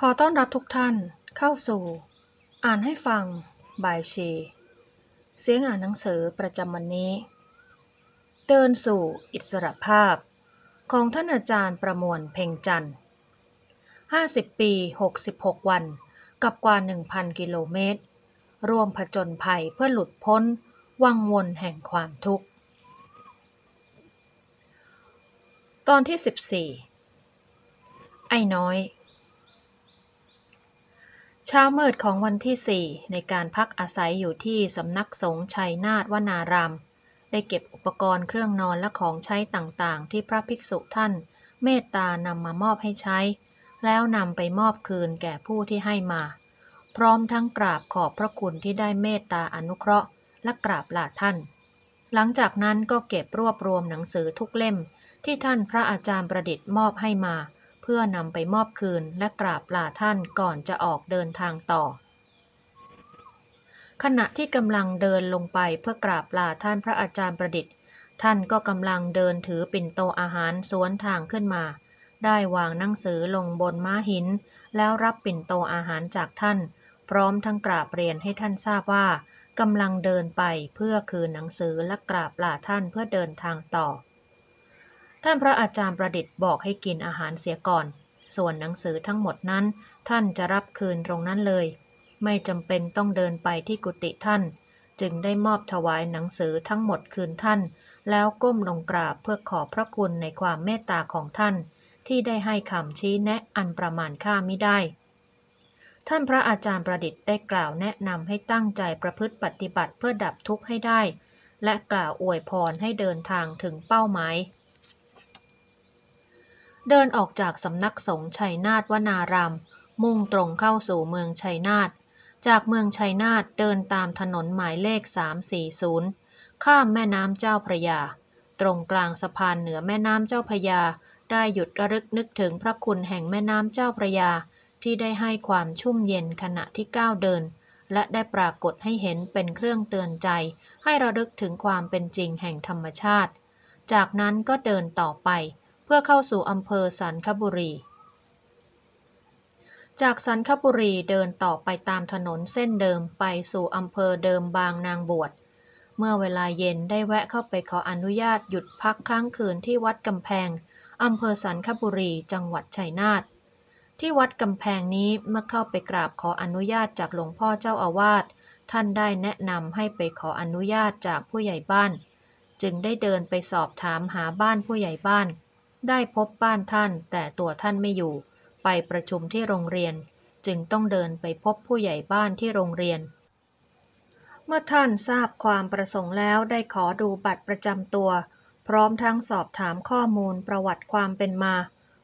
ขอต้อนรับทุกท่านเข้าสู่ อ่านให้ฟังบายชี เสียงอ่านหนังสือประจำวันนี้ เดินสู่อิสรภาพ ของท่านอาจารย์ประมวลเพ่งจันทร์ 50 ปี 66 วัน กับกว่า 1,000 กิโลเมตร ร่วมผจญภัยเพื่อหลุดพ้น วังวนแห่งความทุกข์ ตอนที่ 14 ไอ้น้อย เช้ามืดของวันที่ 4 ในการพักอาศัยอยู่ที่สำนักสงฆ์ชัยนาทวนาราม ได้เก็บอุปกรณ์เครื่องนอนและของใช้ต่างๆ ที่พระภิกษุท่าน เมตตานำมามอบให้ใช้ แล้วนำไปมอบคืนแก่ผู้ที่ให้มา พร้อมทั้งกราบขอบพระคุณที่ได้เมตตาอนุเคราะห์ และกราบลาท่าน หลังจากนั้นก็เก็บรวบรวมหนังสือทุกเล่มที่ท่านพระอาจารย์ประดิษฐ์มอบให้มา เพื่อนำไปมอบคืนและกราบลาท่านก่อนจะออกเดินทางต่อ ขณะที่กำลังเดินลงไปเพื่อกราบลาท่านพระอาจารย์ประดิษฐ์ ท่านก็กำลังเดินถือปิ่นโตอาหารสวนทางขึ้นมา ได้วางหนังสือลงบนม้าหิน แล้วรับปิ่นโตอาหารจากท่าน พร้อมทั้งกราบเรียนให้ท่านทราบว่ากำลังเดินไปเพื่อคืนหนังสือและกราบลาท่านเพื่อเดินทางต่อ ท่านพระอาจารย์ประดิษฐ์บอกให้กินอาหารเสียก่อน ส่วนหนังสือทั้งหมดนั้น ท่านจะรับคืนตรงนั้นเลย ไม่จำเป็นต้องเดินไปที่กุฏิท่าน จึงได้มอบถวายหนังสือทั้งหมดคืนท่าน แล้วก้มลงกราบเพื่อขอบพระคุณในความเมตตาของท่าน ที่ได้ให้คำชี้แนะอันประมาณค่าไม่ได้ ท่านพระอาจารย์ประดิษฐ์ได้กล่าวแนะนำให้ตั้งใจประพฤติปฏิบัติเพื่อดับทุกข์ให้ได้ และกล่าวอวยพรให้เดินทางถึงเป้าหมาย เดินออกจากสำนักสงฆ์ชัยนาทวนาราม มุ่งตรงเข้าสู่เมืองชัยนาท จากเมืองชัยนาทเดินตามถนนหมายเลข 340 ข้ามแม่น้ำเจ้าพระยา ตรงกลางสะพานเหนือแม่น้ำเจ้าพระยา ได้หยุดระลึกนึกถึงพระคุณแห่งแม่น้ำเจ้าพระยา ที่ได้ให้ความชุ่มเย็นขณะที่ก้าวเดิน และได้ปรากฏให้เห็นเป็นเครื่องเตือนใจ ให้ระลึกถึงความเป็นจริงแห่งธรรมชาติ จากนั้นก็เดินต่อไป เพื่อเข้าสู่อำเภอสันคบุรี จากสันคบุรีเดินต่อไปตามถนนเส้นเดิมไปสู่อำเภอเดิมบางนางบวช เมื่อเวลาเย็นได้แวะเข้าไปขออนุญาตหยุดพักค้างคืนที่วัดกำแพงอำเภอสันคบุรี จังหวัดชัยนาท ที่วัดกำแพงนี้เมื่อเข้าไปกราบขออนุญาตจากหลวงพ่อเจ้าอาวาส ท่านได้แนะนำให้ไปขออนุญาตจากผู้ใหญ่บ้าน จึงได้เดินไปสอบถามหาบ้านผู้ใหญ่บ้าน ได้พบบ้านท่านแต่ตัวท่านไม่อยู่ ไปประชุมที่โรงเรียน จึงต้องเดินไปพบผู้ใหญ่บ้านที่โรงเรียน เมื่อท่านทราบความประสงค์แล้วได้ขอดูบัตรประจำตัว พร้อมทั้งสอบถามข้อมูลประวัติความเป็นมา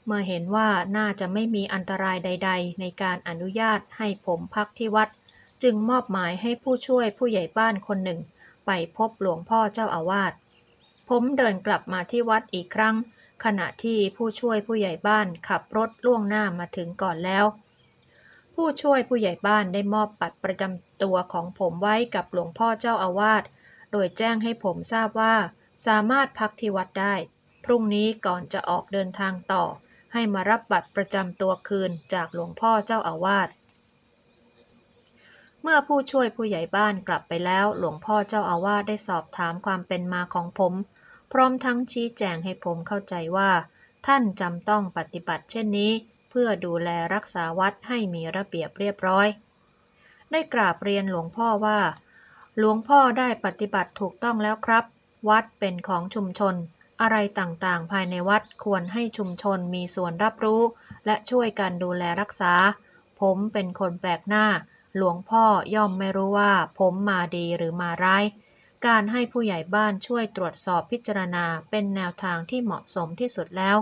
เมื่อเห็นว่าน่าจะไม่มีอันตรายใด ๆ ในการอนุญาตให้ผมพักที่วัด จึงมอบหมายให้ผู้ช่วยผู้ใหญ่บ้านคนหนึ่ง ไปพบหลวงพ่อเจ้าอาวาสผมเดินกลับมาที่วัดอีกครั้ง ขณะที่ผู้ช่วยผู้ใหญ่บ้านขับรถล่วงหน้ามาถึงก่อนแล้ว ผู้ช่วยผู้ใหญ่บ้านได้มอบบัตรประจำตัวของผมไว้กับหลวงพ่อเจ้าอาวาส โดยแจ้งให้ผมทราบว่า สามารถพักที่วัดได้ พรุ่งนี้ก่อนจะออกเดินทางต่อ ให้มารับบัตรประจำตัวคืนจากหลวงพ่อเจ้าอาวาสเมื่อผู้ช่วยผู้ใหญ่บ้านกลับไปแล้ว หลวงพ่อเจ้าอาวาสได้สอบถามความเป็นมาของผม พร้อมทั้งชี้แจงให้ผมเข้าใจว่า ท่านจำต้องปฏิบัติเช่นนี้ เพื่อดูแลรักษาวัดให้มีระเบียบเรียบร้อย ได้กราบเรียนหลวงพ่อว่า หลวงพ่อได้ปฏิบัติถูกต้องแล้วครับ วัดเป็นของชุมชน อะไรต่างๆ ภายในวัดควรให้ชุมชนมีส่วนรับรู้ และช่วยกันดูแลรักษา ผมเป็นคนแปลกหน้า หลวงพ่อย่อมไม่รู้ว่า ผมมาดีหรือมาร้าย การให้ผู้ใหญ่บ้านช่วยตรวจสอบพิจารณาเป็นแนวทางที่เหมาะสมที่สุดแล้ว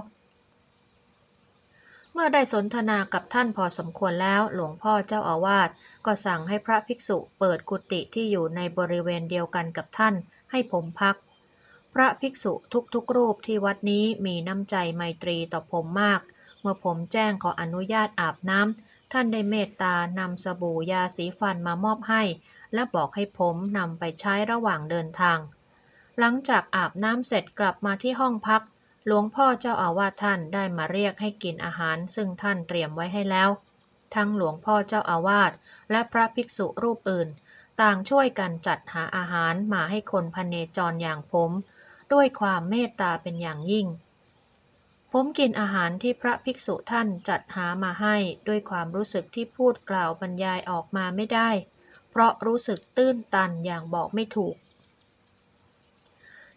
เมื่อได้สนทนากับท่านพอสมควรแล้วหลวงพ่อเจ้าอาวาสก็สั่งให้พระภิกษุเปิดกุฏิที่อยู่ในบริเวณเดียวกันกับท่าน ให้ผมพัก พระภิกษุทุกๆรูปที่วัดนี้มีน้ำใจไมตรีต่อผมมาก เมื่อผมแจ้งขออนุญาตอาบน้ำ ท่านได้เมตตานำสบู่ยาสีฟันมามอบให้ และบอกให้ผมนำไปใช้ระหว่างเดินทาง หลังจากอาบน้ำเสร็จกลับมาที่ห้องพัก หลวงพ่อเจ้าอาวาสท่านได้มาเรียกให้กินอาหาร ซึ่งท่านเตรียมไว้ให้แล้ว ทั้งหลวงพ่อเจ้าอาวาสและพระภิกษุรูปอื่น ต่างช่วยกันจัดหาอาหารมาให้คนพเนจรอย่างผม ด้วยความเมตตาเป็นอย่างยิ่ง ผมกินอาหารที่พระภิกษุท่านจัดหามาให้ด้วยความรู้สึกที่พูดกล่าวบรรยายออกมาไม่ได้ เพราะรู้สึกตื้นตันอย่างบอกไม่ถูก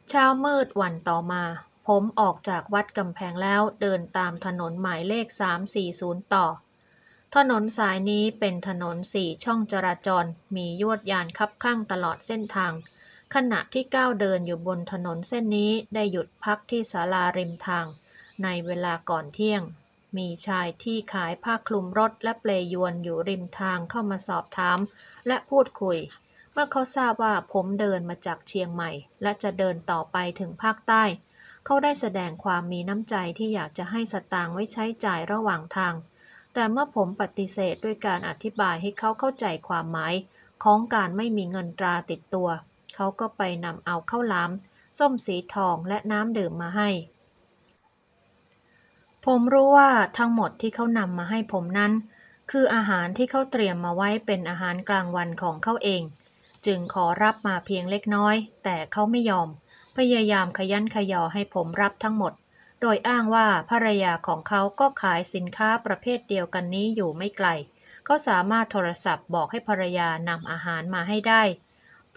เช้ามืดวันต่อมา ผมออกจากวัดกำแพงแล้วเดินตามถนนหมายเลข 340 ต่อ ถนนสายนี้เป็นถนนสี่ช่องจราจร มียวดยานคับข้างตลอดเส้นทาง ขณะที่ก้าวเดินอยู่บนถนนเส้นนี้ได้หยุดพักที่ศาลาริมทาง ในเวลาก่อนเที่ยง มีชายที่ขายผ้าคลุมรถและเปลยวนอยู่ริมทางเข้ามาสอบถาม และพูดคุย เมื่อเขาทราบว่าผมเดินมาจากเชียงใหม่ และจะเดินต่อไปถึงภาคใต้ เขาได้แสดงความมีน้ำใจที่อยากจะให้สตางค์ไว้ใช้จ่ายระหว่างทาง แต่เมื่อผมปฏิเสธด้วยการอธิบายให้เขาเข้าใจความหมายของการไม่มีเงินตราติดตัว เขาก็ไปนำเอาข้าวหลาม ส้มสีทองและน้ำดื่มมาให้ ผมรู้ว่าทั้งหมดที่เขานำมาให้ผมนั้น คืออาหารที่เขาเตรียมมาไว้เป็นอาหารกลางวันของเขาเอง จึงขอรับมาเพียงเล็กน้อย แต่เขาไม่ยอม พยายามขยันขยอให้ผมรับทั้งหมด โดยอ้างว่าภรรยาของเขาก็ขายสินค้าประเภทเดียวกันนี้อยู่ไม่ไกล เขาสามารถโทรศัพท์บอกให้ภรรยานำอาหารมาให้ได้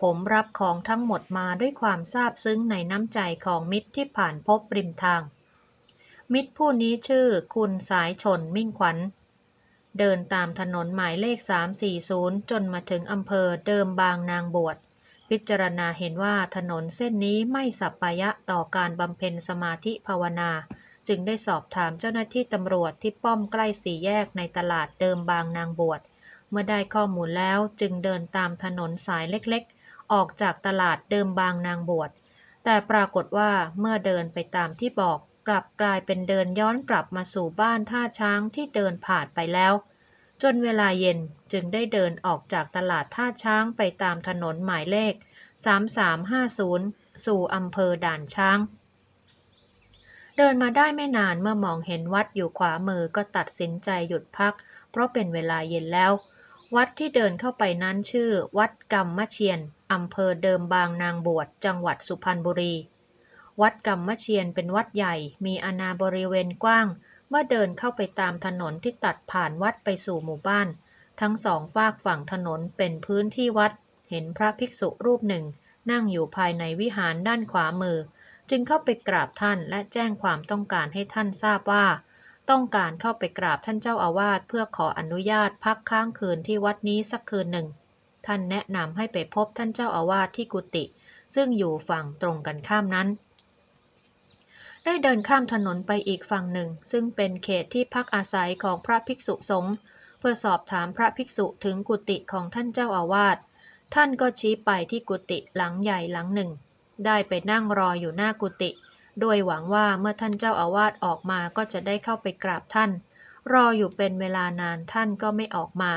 ผมรับของทั้งหมดมาด้วยความซาบซึ้งในน้ำใจของมิตรที่ผ่านพบริมทาง มิตรผู้นี้ชื่อคุณสายชนมิ่งขวัญ เดินตามถนนหมายเลข 340 จนมาถึงอำเภอเดิมบางนางบวช พิจารณาเห็นว่าถนนเส้นนี้ไม่สัปปายะต่อการบำเพ็ญสมาธิภาวนา จึงได้สอบถามเจ้าหน้าที่ตำรวจที่ป้อมใกล้สี่แยกในตลาดเดิมบางนางบวช เมื่อได้ข้อมูลแล้วจึงเดินตามถนนสายเล็กๆ ออกจากตลาดเดิมบางนางบวชแต่ปรากฏว่าเมื่อเดินไปตามที่บอก กลับกลายเป็นเดินย้อนกลับมาสู่บ้านท่าช้างที่เดินผ่านไปแล้ว จนเวลาเย็นจึงได้เดินออกจากตลาดท่าช้างไปตามถนนหมายเลข 3350 สู่อำเภอด่านช้าง เดินมาได้ไม่นานเมื่อมองเห็นวัดอยู่ขวามือก็ตัดสินใจหยุดพัก เพราะเป็นเวลาเย็นแล้ว วัดที่เดินเข้าไปนั้นชื่อ วัดกรรมมะเชียนอำเภอเดิมบางนางบวชจังหวัดสุพรรณบุรี วัดกรรมมะเชียนเป็นวัดใหญ่ มีอาณาบริเวณกว้าง เมื่อเดินเข้าไปตามถนนที่ตัดผ่านวัดไปสู่หมู่บ้าน ทั้งสองฝากฝั่งถนนเป็นพื้นที่วัด เห็นพระภิกษุรูปหนึ่ง นั่งอยู่ภายในวิหารด้านขวามือ จึงเข้าไปกราบท่านและแจ้งความต้องการให้ท่านทราบว่า ต้องการเข้าไปกราบท่านเจ้าอาวาสเพื่อขออนุญาตพักค้างคืนที่วัดนี้สักคืนหนึ่ง ท่านแนะนำให้ไปพบท่านเจ้าอาวาสที่กุฏิซึ่งอยู่ฝั่งตรงกันข้ามนั้น ได้เดินข้ามถนนไปอีกฝั่งหนึ่ง ซึ่งเป็นเขตที่พักอาศัยของพระภิกษุสงฆ์เพื่อสอบถามพระภิกษุถึงกุฏิของท่านเจ้าอาวาสท่านก็ชี้ไปที่กุฏิหลังใหญ่หลังหนึ่ง ได้ไปนั่งรออยู่หน้ากุฏิโดยหวังว่าเมื่อท่านเจ้าอาวาสออกมาก็จะได้เข้าไปกราบท่าน รออยู่เป็นเวลานานท่านก็ไม่ออกมา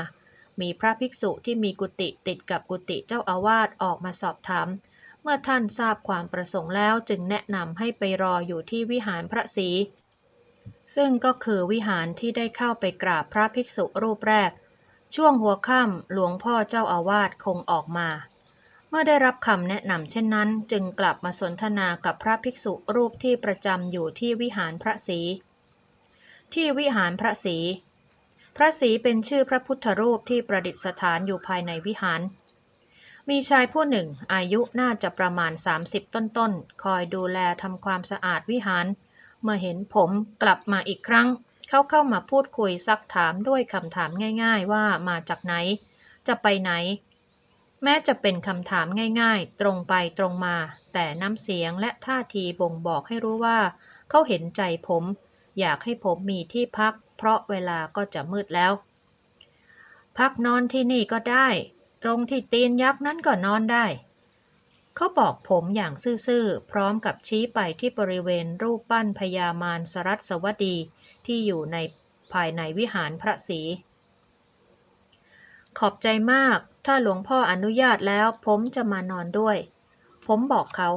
มีพระภิกษุที่มีกุฏิติดกับกุฏิเจ้าอาวาสออกมาสอบถาม เมื่อท่านทราบความประสงค์แล้วจึงแนะนำให้ไปรออยู่ที่วิหารพระศรีซึ่งก็คือวิหารที่ได้เข้าไปกราบพระภิกษุรูปแรก ช่วงหัวค่ำหลวงพ่อเจ้าอาวาสคงออกมา เมื่อได้รับคำแนะนำเช่นนั้น จึงกลับมาสนทนากับพระภิกษุรูปที่ประจำอยู่ที่วิหารพระศรีที่วิหารพระศรีพระศรีเป็นชื่อพระพุทธรูปที่ประดิษฐานอยู่ภายในวิหาร มีชายผู้หนึ่งอายุน่าจะประมาณ 30 ต้นๆ คอยดูแลทำความสะอาดวิหาร เมื่อเห็นผมกลับมาอีกครั้ง เขาเข้ามาพูดคุยซักถามด้วยคำถามง่ายๆว่ามาจากไหน จะไปไหน แม้จะเป็นคำถามง่ายๆ ตรงไปตรงมา แต่น้ำเสียงและท่าทีบ่งบอกให้รู้ว่า เขาเห็นใจผม อยากให้ผมมีที่พัก เพราะเวลาก็จะมืดแล้ว พักนอนที่นี่ก็ได้ ตรงที่ตีนยักษ์นั้นก็นอนได้ เขาบอกผมอย่างซื่อๆ พร้อมกับชี้ไปที่บริเวณรูปปั้นพญามารสรัสวดีที่อยู่ในภายในวิหารพระศรี ขอบใจมาก ถ้าหลวงพ่ออนุญาตแล้วผมจะมานอนด้วย ผมบอกเขา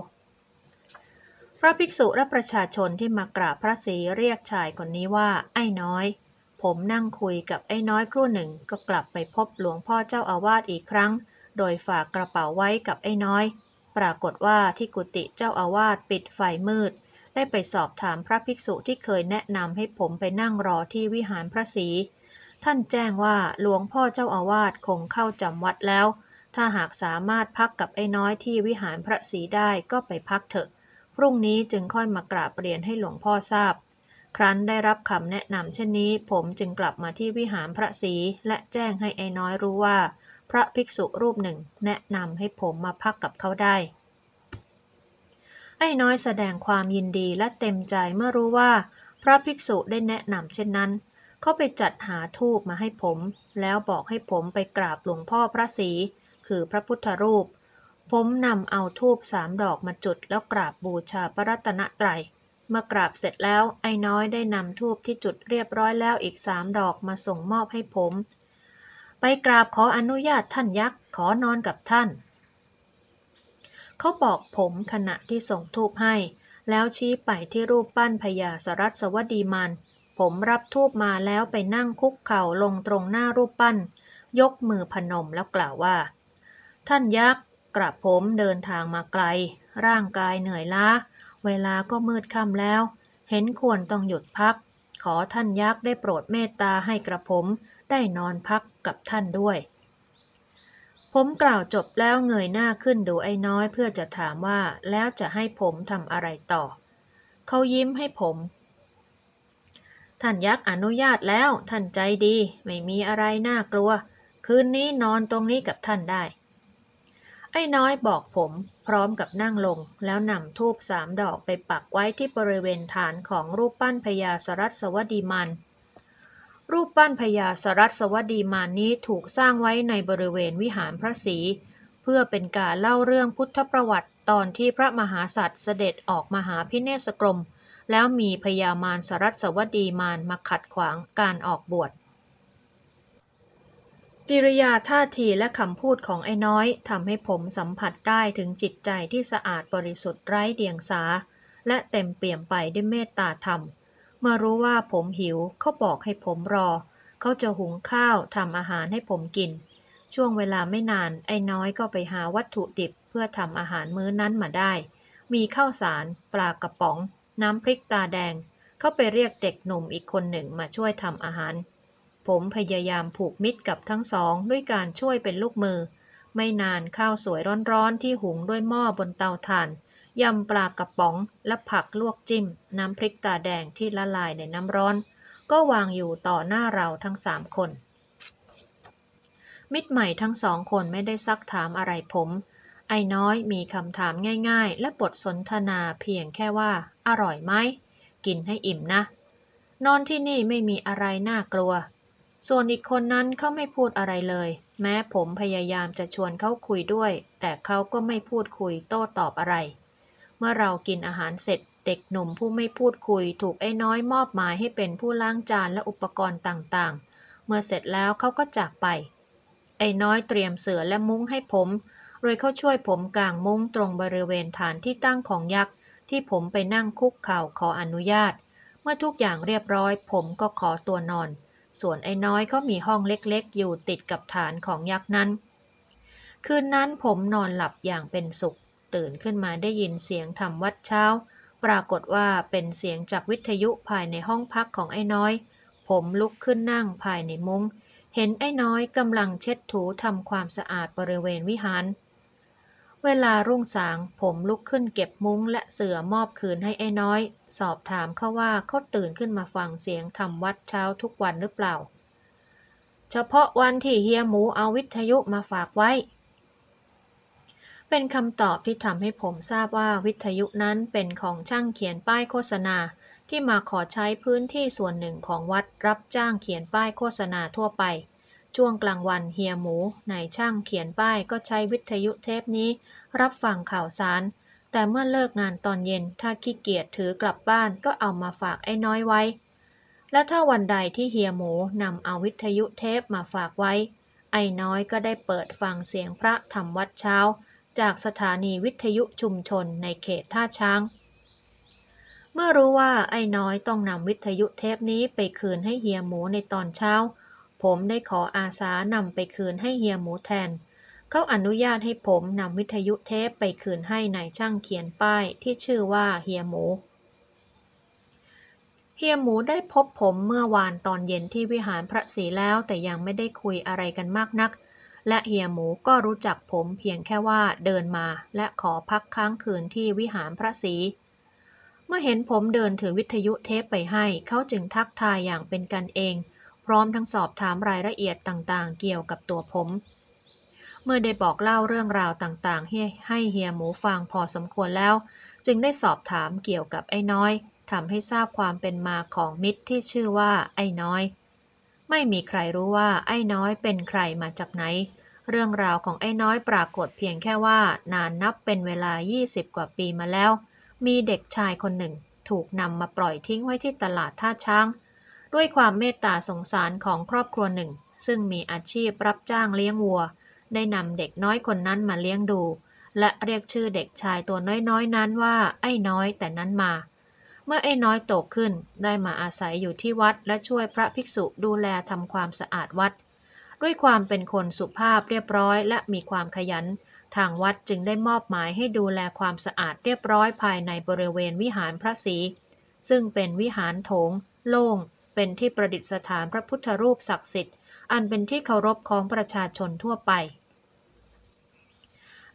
พระภิกษุและประชาชนที่มากราบพระศรีเรียกชายคนนี้ว่าไอ้น้อย ผมนั่งคุยกับไอ้น้อยครู่หนึ่ง ก็กลับไปพบหลวงพ่อเจ้าอาวาสอีกครั้ง โดยฝากกระเป๋าไว้กับไอ้น้อย ปรากฏว่าที่กุฏิเจ้าอาวาสปิดไฟมืด ได้ไปสอบถามพระภิกษุที่เคยแนะนำให้ผมไปนั่งรอที่วิหารพระศรีท่านแจ้งว่าหลวงพ่อเจ้าอาวาสคงเข้าจำวัดแล้ว ถ้าหากสามารถพักกับไอ้น้อยที่วิหารพระศรีได้ก็ไปพักเถอะ พรุ่งนี้จึงค่อยมากราบเรียนให้หลวงพ่อทราบ ครั้นได้รับคำแนะนำเช่นนี้ ผมจึงกลับมาที่วิหารพระศรีและแจ้งให้ไอ้น้อยรู้ว่า พระภิกษุรูปหนึ่งแนะนำให้ผมมาพักกับเขาได้ ไอ้น้อยแสดงความยินดีและเต็มใจเมื่อรู้ว่า พระภิกษุได้แนะนำเช่นนั้นเขาไปจัดหาทูบมาให้ผม แล้วบอกให้ผมไปกราบหลวงพ่อพระศรีคือพระพุทธรูป ผมนำเอาทูบสามดอกมาจุดแล้วกราบบูชาพระรัตนตรัย เมื่อกราบเสร็จแล้วไอ้น้อยได้นำทูบที่จุดเรียบร้อยแล้วอีกสามดอกมาส่งมอบให้ผม ไปกราบขออนุญาตท่านยักษ์ขอนอนกับท่าน เขาบอกผมขณะที่ส่งทูบให้ แล้วชี้ไปที่รูปปั้นพญาสรัสวดีมันผมรับทูบมาแล้วไปนั่งคุกเข่าลงตรงหน้ารูปปั้น ยกมือพนมแล้วกล่าวว่า ท่านยักษ์กระผมเดินทางมาไกล ร่างกายเหนื่อยล้า เวลาก็มืดค่ำแล้ว เห็นควรต้องหยุดพัก ขอท่านยักษ์ได้โปรดเมตตาให้กระผมได้นอนพักกับท่านด้วย ผมกล่าวจบแล้วเงยหน้าขึ้นดูไอ้น้อยเพื่อจะถามว่าแล้วจะให้ผมทำอะไรต่อ เขายิ้มให้ผมท่านยักษ์อนุญาตแล้วท่านใจดี ไม่มีอะไรน่ากลัว คืนนี้นอนตรงนี้กับท่านได้ ไอ้น้อยบอกผมพร้อมกับนั่งลง แล้วนำทูบสามดอกไปปักไว้ที่บริเวณฐานของรูปปั้นพญาสรัสวดีมัน รูปปั้นพญาสรัสวดีมานนี้ถูกสร้างไว้ในบริเวณวิหารพระศรีเพื่อเป็นการเล่าเรื่องพุทธประวัติตอนที่พระมหาสัตว์เสด็จออกมาหาพิเนศกรม แล้วมีพญามารสรัสวดีมานมาขัดขวางการออกบวช กิริยาท่าทีและคำพูดของไอ้น้อยทำให้ผมสัมผัสได้ถึงจิตใจที่สะอาดบริสุทธิ์ไร้เดียงสา และเต็มเปี่ยมไปด้วยเมตตาธรรม เมื่อรู้ว่าผมหิวเขาบอกให้ผมรอ เขาจะหุงข้าวทำอาหารให้ผมกิน ช่วงเวลาไม่นานไอ้น้อยก็ไปหาวัตถุดิบเพื่อทำอาหารมื้อนั้นมาได้ มีข้าวสาร ปลากระป๋อง น้ำพริกตาแดง เขาไปเรียกเด็กหนุ่มอีกคนหนึ่งมาช่วยทำอาหาร ผมพยายามผูกมิตรกับทั้งสองด้วยการช่วยเป็นลูกมือ ไม่นานข้าวสวยร้อนๆ ที่หุงด้วยหม้อบนเตาถ่านยำปลากระป๋องและผักลวกจิ้ม น้ำพริกตาแดงที่ละลายในน้ำร้อน ก็วางอยู่ต่อหน้าเราทั้งสามคน มิตรใหม่ทั้งสองคนไม่ได้ซักถามอะไรผม ไอ้น้อยมีคำถามง่าย ๆ และบทสนทนาเพียงแค่ว่า อร่อยไหม กินให้อิ่มนะ นอนที่นี่ไม่มีอะไรน่ากลัว ส่วนอีกคนนั้นเขาไม่พูดอะไรเลย แม้ผมพยายามจะชวนเขาคุยด้วย แต่เขาก็ไม่พูดคุยโต้ตอบอะไร เมื่อเรากินอาหารเสร็จ เด็กหนุ่มผู้ไม่พูดคุย ถูกไอ้น้อยมอบหมายให้เป็นผู้ล้างจานและอุปกรณ์ต่างๆ เมื่อเสร็จแล้วเขาก็จากไป ไอ้น้อยเตรียมเสือและมุ้งให้ผมโดยเขาช่วยผมกางมุ้งตรงบริเวณฐานที่ตั้งของยักษ์ที่ผมไปนั่งคุกเข่าขออนุญาต เมื่อทุกอย่างเรียบร้อย ผมก็ขอตัวนอน ส่วนไอ้น้อยก็มีห้องเล็กๆ อยู่ติดกับฐานของยักษ์นั้น คืนนั้นผมนอนหลับอย่างเป็นสุข ตื่นขึ้นมาได้ยินเสียงทำวัดเช้า ปรากฏว่าเป็นเสียงจากวิทยุภายในห้องพักของไอ้น้อย ผมลุกขึ้นนั่งภายในมุง้ง เห็นไอ้น้อยกำลังเช็ดถูทำความสะอาดบริเวณวิหาร เวลารุ่งสางผมลุกขึ้นเก็บมุ้งและเสือมอบคืนให้ไอ้น้อย สอบถามเขาว่าเขาตื่นขึ้นมาฟังเสียงทำวัดเช้าทุกวันหรือเปล่า เฉพาะวันที่เฮียหมูเอาวิทยุมาฝากไว้ เป็นคำตอบที่ทำให้ผมทราบว่าวิทยุนั้นเป็นของช่างเขียนป้ายโฆษณาที่มาขอใช้พื้นที่ส่วนหนึ่งของวัดรับจ้างเขียนป้ายโฆษณาทั่วไป ช่วงกลางวันเฮียหมูนายช่างเขียนป้ายก็ใช้วิทยุเทปนี้ รับฟังข่าวสาร แต่เมื่อเลิกงานตอนเย็นถ้าขี้เกียจถือกลับบ้านก็เอามาฝากไอ้น้อยไว้ และถ้าวันใดที่เฮียหมูนำเอาวิทยุเทปมาฝากไว้ ไอ้น้อยก็ได้เปิดฟังเสียงพระทำวัดเช้า จากสถานีวิทยุชุมชนในเขตท่าช้างเมื่อรู้ว่าไอ้น้อยต้องนำวิทยุเทปนี้ไปคืนให้เฮียหมูในตอนเช้า ผมได้ขออาสานำไปคืนให้เฮียหมูแทน เขาอนุญาตให้ผมนำวิทยุเทปไปคืนให้นายช่างเขียนป้ายที่ชื่อว่าเฮียหมู เฮียหมูได้พบผมเมื่อวานตอนเย็นที่วิหารพระศรีแล้วแต่ยังไม่ได้คุยอะไรกันมากนัก และเฮียหมูก็รู้จักผมเพียงแค่ว่าเดินมาและขอพักค้างคืนที่วิหารพระศรีเมื่อเห็นผมเดินถือวิทยุเทปไปให้ เขาจึงทักทายอย่างเป็นกันเอง ร้อมทั้งสอบถามรายละเอียดต่างๆ เกี่ยวกับตัวผม เมื่อได้บอกเล่าเรื่องราวต่างๆ ให้ให้เฮียหมูฟังพอสมควรแล้ว จึงได้สอบถามเกี่ยวกับไอ้น้อยทำให้ทราบความเป็นมาของมิตรที่ชื่อว่าไอ้น้อย ไม่มีใครรู้ว่าไอ้น้อยเป็นใครมาจากไหน เรื่องราวของไอ้น้อยปรากฏเพียงแค่ว่านานนับเป็นเวลา 20 กว่าปีมาแล้ว มีเด็กชายคนหนึ่ง ถูกนำมาปล่อยทิ้งไว้ที่ตลาดท่าช้าง ด้วยความเมตตาสงสารของครอบครัวหนึ่ง ซึ่งมีอาชีพรับจ้างเลี้ยงวัว ได้นำเด็กน้อยคนนั้นมาเลี้ยงดู และเรียกชื่อเด็กชายตัวน้อยๆนั้นว่า ไอ้น้อยแต่นั้นมา เมื่อไอ้น้อยโตขึ้นได้มาอาศัยอยู่ที่วัด และช่วยพระภิกษุดูแลทำความสะอาดวัด ด้วยความเป็นคนสุภาพเรียบร้อย และมีความขยัน ทางวัดจึงได้มอบหมายให้ดูแลความสะอาดเรียบร้อยภายในบริเวณวิหารพระศรีซึ่งเป็นวิหารโถง โล่ง เป็นที่ประดิษฐานพระพุทธรูปศักดิ์สิทธิ์ อันเป็นที่เคารพของประชาชนทั่วไป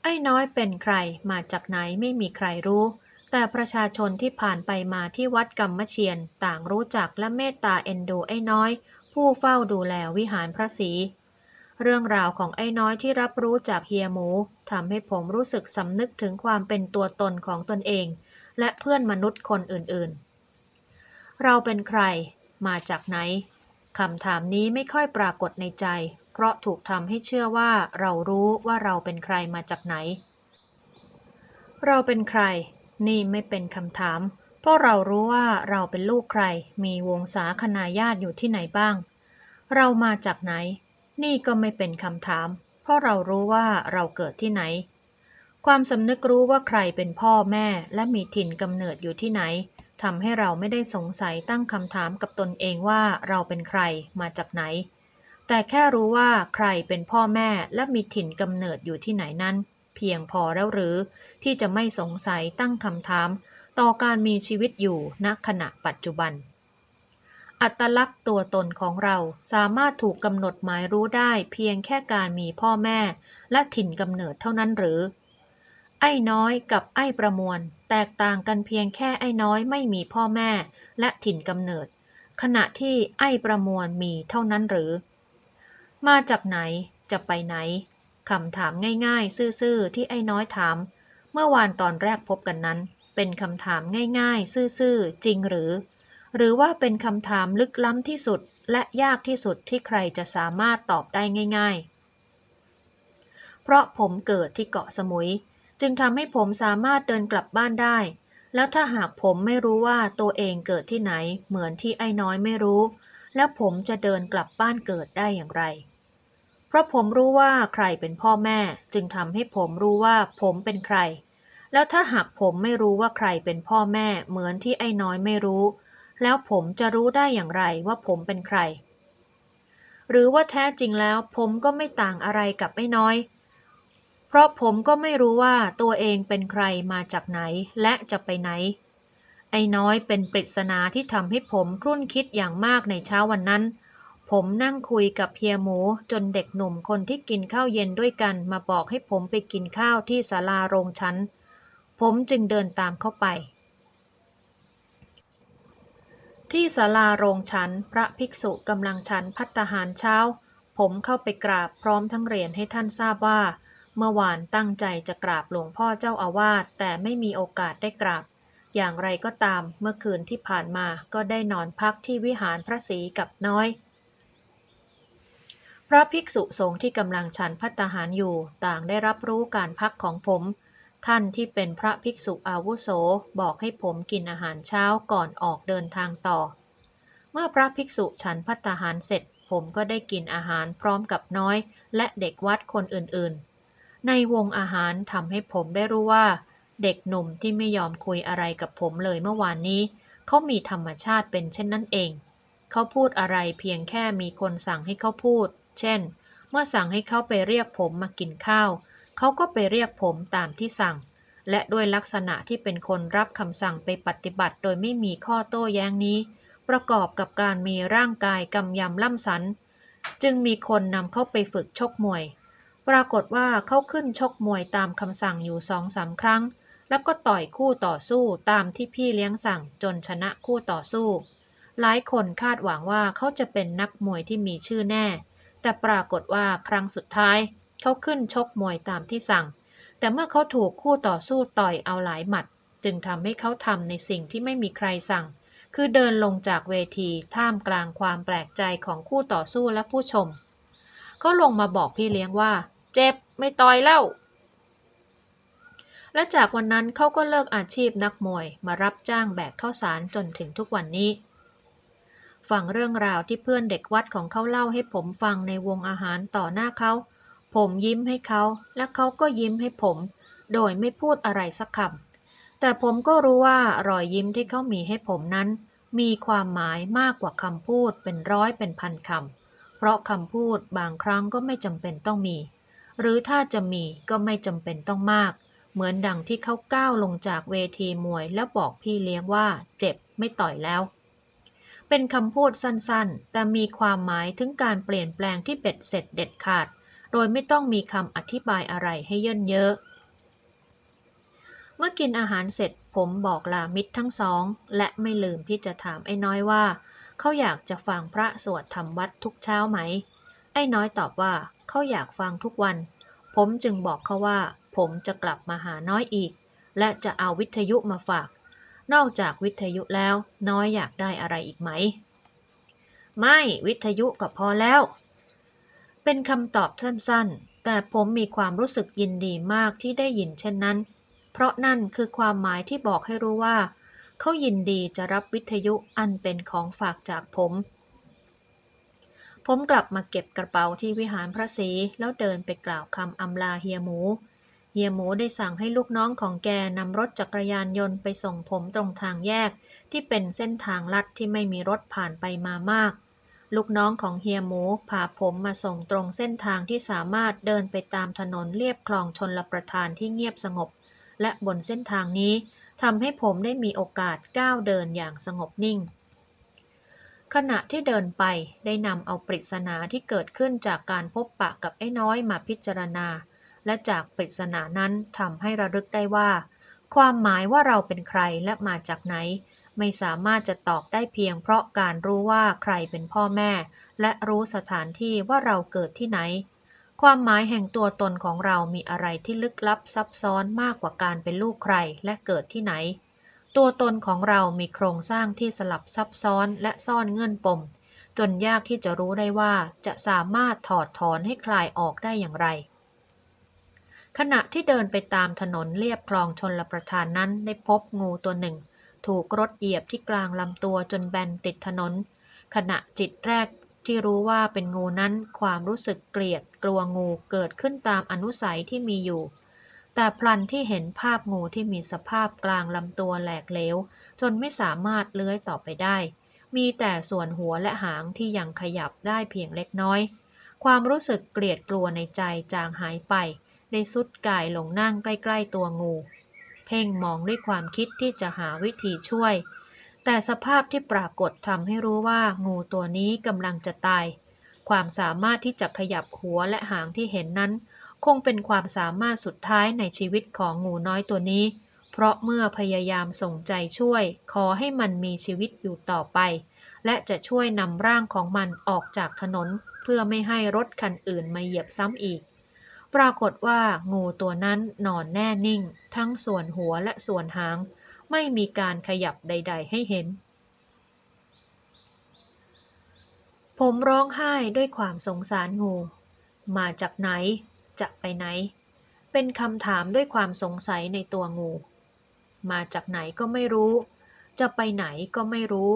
ไอ้น้อยเป็นใครมาจากไหนไม่มีใครรู้ แต่ประชาชนที่ผ่านไปมาที่วัดกรรมเชียน ต่างรู้จักและเมตตาเอ็นดูไอ้น้อย ผู้เฝ้าดูแลวิหารพระศรีเรื่องราวของไอ้น้อยที่รับรู้จากเฮียหมูทำให้ผมรู้สึกสำนึกถึงความเป็นตัวตนของตนเอง และเพื่อนมนุษย์คนอื่นๆ เราเป็นใคร มาจากไหนคำถามนี้ไม่ค่อยปรากฏในใจ เพราะถูกทำให้เชื่อว่าเรารู้ว่าเราเป็นใครมาจากไหน เราเป็นใคร นี่ไม่เป็นคำถาม เพราะเรารู้ว่าเราเป็นลูกใคร มีวงศาคณาญาติอยู่ที่ไหนบ้าง เรามาจากไหน นี่ก็ไม่เป็นคำถาม เพราะเรารู้ว่าเราเกิดที่ไหน ความสำนึกรู้ว่าใครเป็นพ่อแม่และมีถิ่นกำเนิดอยู่ที่ไหน ทำให้เราไม่ได้สงสัยตั้งคำถามกับตนเองว่าเราเป็นใครมาจากไหน แต่แค่รู้ว่าใครเป็นพ่อแม่และมีถิ่นกำเนิดอยู่ที่ไหนนั้น เพียงพอแล้วหรือ ที่จะไม่สงสัยตั้งคำถาม ต่อการมีชีวิตอยู่ณขณะปัจจุบัน อัตลักษณ์ตัวตนของเราสามารถถูกกำหนดหมายรู้ได้ เพียงแค่การมีพ่อแม่ และถิ่นกำเนิดเท่านั้นหรือ อ้น้อยกับไอ้ประมวล แตกต่างกันเพียงแค่ไอ้น้อยไม่มีพ่อแม่และถิ่นกำเนิด ขณะที่ไอ้ประมวลมีเท่านั้นหรือ มาจากไหนจะไปไหนคำถามง่ายๆ ซื่อๆ ที่ไอ้น้อยถาม เมื่อวานตอนแรกพบกันนั้น เป็นคำถามง่ายๆ ซื่อๆ จริงหรือ หรือว่าเป็นคำถามลึกล้ำที่สุดและยากที่สุดที่ใครจะสามารถตอบได้ง่าย ๆ เพราะผมเกิดที่เกาะสมุย จึงทำให้ผมสามารถเดินกลับบ้านได้ แล้วถ้าหากผมไม่รู้ว่าตัวเองเกิดที่ไหน เหมือนที่ไอ้น้อยไม่รู้ แล้วผมจะเดินกลับบ้านเกิดได้อย่างไร เพราะผมรู้ว่าใครเป็นพ่อแม่ จึงทำให้ผมรู้ว่าผมเป็นใคร แล้วถ้าหากผมไม่รู้ว่าใครเป็นพ่อแม่ เหมือนที่ไอ้น้อยไม่รู้ แล้วผมจะรู้ได้อย่างไรว่าผมเป็นใคร หรือว่าแท้จริงแล้วผมก็ไม่ต่างอะไรกับไอ้น้อย ราะผมก็ไม่รู้ว่าตัวเองเป็นใครมาจากไหนและจะไปไหน ไอ้น้อยเป็นปริศนาที่ทำให้ผมครุ่นคิดอย่างมากในเช้าวันนั้น ผมนั่งคุยกับเพียหมูจนเด็กหนุ่มคนที่กินข้าวเย็นด้วยกันมาบอกให้ผมไปกินข้าวที่ศาลาโรงชั้น ผมจึงเดินตามเข้าไป ที่ศาลาโรงฉันพระภิกษุกำลังฉันพัตตาหารเช้า ผมเข้าไปกราบพร้อมทั้งเรียนให้ท่านทราบว่า เมื่อวานตั้งใจจะกราบหลวงพ่อเจ้าอาวาสแต่ไม่มีโอกาสได้กราบ อย่างไรก็ตามเมื่อคืนที่ผ่านมาก็ได้นอนพักที่วิหารพระศรีกับน้อย พระภิกษุสงฆ์ที่กำลังฉันพัตตาหารอยู่ ต่างได้รับรู้การพักของผม ท่านที่เป็นพระภิกษุอาวุโสบอกให้ผมกินอาหารเช้าก่อนออกเดินทางต่อ เมื่อพระภิกษุฉันพัตตาหารเสร็จ ผมก็ได้กินอาหารพร้อมกับน้อย และเด็กวัดคนอื่นๆ ในวงอาหารทำให้ผมได้รู้ว่า เด็กหนุ่มที่ไม่ยอมคุยอะไรกับผมเลยเมื่อวานนี้ เขามีธรรมชาติเป็นเช่นนั้นเอง เขาพูดอะไรเพียงแค่มีคนสั่งให้เขาพูด เช่น เมื่อสั่งให้เขาไปเรียกผมมากินข้าว เขาก็ไปเรียกผมตามที่สั่ง และด้วยลักษณะที่เป็นคนรับคำสั่งไปปฏิบัติโดยไม่มีข้อโต้แย้งนี้ ประกอบกับการมีร่างกายกำยำล่ำสัน จึงมีคนนำเขาไปฝึกชกมวย ปรากฏว่าเขาขึ้นชกมวยตามคำสั่งอยู่สองสามครั้ง แล้วก็ต่อยคู่ต่อสู้ตามที่พี่เลี้ยงสั่งจนชนะคู่ต่อสู้ หลายคนคาดหวังว่าเขาจะเป็นนักมวยที่มีชื่อแน่ แต่ปรากฏว่าครั้งสุดท้ายเขาขึ้นชกมวยตามที่สั่ง แต่เมื่อเขาถูกคู่ต่อสู้ต่อยเอาหลายหมัด จึงทำให้เขาทำในสิ่งที่ไม่มีใครสั่ง คือเดินลงจากเวทีท่ามกลางความแปลกใจของคู่ต่อสู้และผู้ชม เขาลงมาบอกพี่เลี้ยงว่า เจ็บ ไม่ต่อยแล้ว และจากวันนั้นเขาก็เลิกอาชีพนักมวยมารับจ้างแบกข้าวสารจนถึงทุกวันนี้ ฟังเรื่องราวที่เพื่อนเด็กวัดของเขาเล่าให้ผมฟังในวงอาหารต่อหน้าเขา ผมยิ้มให้เขา และเขาก็ยิ้มให้ผม โดยไม่พูดอะไรสักคำ แต่ผมก็รู้ว่ารอยยิ้มที่เขามีให้ผมนั้น มีความหมายมากกว่าคำพูดเป็นร้อยเป็นพันคำเพราะคำพูดบางครั้งก็ไม่จำเป็นต้องมี หรือถ้าจะมีก็ไม่จำเป็นต้องมาก เหมือนดังที่เขาก้าวลงจากเวทีมวยแล้วบอกพี่เลี้ยงว่าเจ็บไม่ต่อยแล้ว เป็นคำพูดสั้นๆ แต่มีความหมายถึงการเปลี่ยนแปลงที่เบ็ดเสร็จเด็ดขาด โดยไม่ต้องมีคำอธิบายอะไรให้เยินเยอะ เมื่อกินอาหารเสร็จผมบอกลามิตรทั้งสอง และไม่ลืมที่จะถามไอ้น้อยว่า เขาอยากจะฟังพระสวดทำวัดทุกเช้าไหม ไอ้น้อยตอบว่าเขาอยากฟังทุกวัน ผมจึงบอกเขาว่า ผมจะกลับมาหาน้อยอีก และจะเอาวิทยุมาฝาก นอกจากวิทยุแล้ว น้อยอยากได้อะไรอีกไหม ไม่วิทยุก็พอแล้ว เป็นคำตอบสั้นๆ แต่ผมมีความรู้สึกยินดีมากที่ได้ยินเช่นนั้น เพราะนั่นคือความหมายที่บอกให้รู้ว่า เขายินดีจะรับวิทยุอันเป็นของฝากจากผม ผมกลับมาเก็บกระเป๋าที่วิหารพระศรีแล้วเดินไปกล่าวคำอำลาเฮียหมู เฮียหมูได้สั่งให้ลูกน้องของแกนำรถจักรยานยนต์ไปส่งผมตรงทางแยก ที่เป็นเส้นทางลัดที่ไม่มีรถผ่านไปมามาก ลูกน้องของเฮียหมูพาผมมาส่งตรงเส้นทางที่สามารถเดินไปตามถนนเลียบคลองชนลประทานที่เงียบสงบ และบนเส้นทางนี้ทำให้ผมได้มีโอกาสก้าวเดินอย่างสงบนิ่ง ขณะที่เดินไปได้นำเอาปริศนาที่เกิดขึ้นจากการพบปะกับไอ้น้อยมาพิจารณา และจากปริศนานั้นทำให้ระลึกได้ว่า ความหมายว่าเราเป็นใครและมาจากไหน ไม่สามารถจะตอบได้เพียงเพราะการรู้ว่าใครเป็นพ่อแม่ และรู้สถานที่ว่าเราเกิดที่ไหน ความหมายแห่งตัวตนของเรามีอะไรที่ลึกลับซับซ้อนมากกว่าการเป็นลูกใครและเกิดที่ไหน ตัวตนของเรามีโครงสร้างที่สลับซับซ้อนและซ่อนเงื่อนปม จนยากที่จะรู้ได้ว่าจะสามารถถอดถอนให้คลายออกได้อย่างไร ขณะที่เดินไปตามถนนเลียบคลองชนลประทานนั้นได้พบงูตัวหนึ่ง ถูกรถเหยียบที่กลางลำตัวจนแบนติดถนน ขณะจิตแรกที่รู้ว่าเป็นงูนั้นความรู้สึกเกลียดกลัวงูเกิดขึ้นตามอนุสัยที่มีอยู่ แต่พลันที่เห็นภาพงูที่มีสภาพกลางลำตัวแหลกเหลว จนไม่สามารถเลื้อยต่อไปได้ มีแต่ส่วนหัวและหางที่ยังขยับได้เพียงเล็กน้อย ความรู้สึกเกลียดกลัวในใจจางหายไป ได้สุดกายลงนั่งใกล้ ๆ ตัวงู เพ่งมองด้วยความคิดที่จะหาวิธีช่วย แต่สภาพที่ปรากฏทำให้รู้ว่างูตัวนี้กำลังจะตาย ความสามารถที่จะขยับหัวและหางที่เห็นนั้น คงเป็นความสามารถสุดท้ายในชีวิตของงูน้อยตัวนี้ เพราะเมื่อพยายามส่งใจช่วย ขอให้มันมีชีวิตอยู่ต่อไป และจะช่วยนำร่างของมันออกจากถนน เพื่อไม่ให้รถคันอื่นมาเหยียบซ้ำอีก ปรากฏว่างูตัวนั้นนอนแน่นิ่ง ทั้งส่วนหัวและส่วนหาง ไม่มีการขยับใด ๆ ให้เห็นผมร้องไห้ด้วยความสงสารงู มาจากไหน จะไปไหน เป็นคำถามด้วยความสงสัยในตัวงู มาจากไหนก็ไม่รู้ จะไปไหนก็ไม่รู้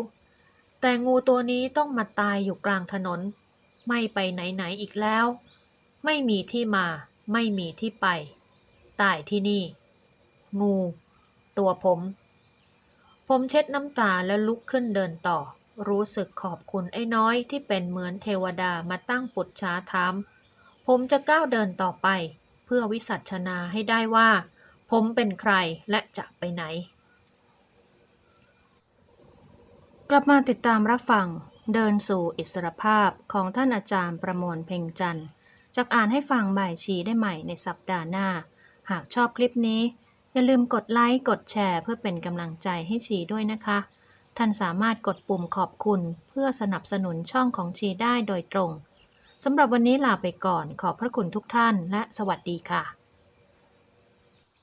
แต่งูตัวนี้ต้องมาตายอยู่กลางถนน ไม่ไปไหนไหนอีกแล้ว ไม่มีที่มา ไม่มีที่ไป ตายที่นี่ งู ตัวผม ผมเช็ดน้ำตาแล้วลุกขึ้นเดินต่อรู้สึกขอบคุณไอ้น้อยที่เป็นเหมือนเทวดามาตั้งปุจฉาถาม ผมจะก้าวเดินต่อไป เพื่อวิสัชนาให้ได้ว่า ผมเป็นใครและจะไปไหน กลับมาติดตามรับฟัง เดินสู่อิสรภาพของท่านอาจารย์ประมวลเพ่งจันทร์จากอ่านให้ฟังบ่ายชีได้ใหม่ในสัปดาห์หน้า หากชอบคลิปนี้ อย่าลืมกดไลค์กดแชร์เพื่อเป็นกำลังใจให้ชีด้วยนะคะ ท่านสามารถกดปุ่มขอบคุณ เพื่อสนับสนุนช่องของชีได้โดยตรง สำหรับวันนี้ลาไปก่อนขอบพระคุณทุกท่านและสวัสดีค่ะ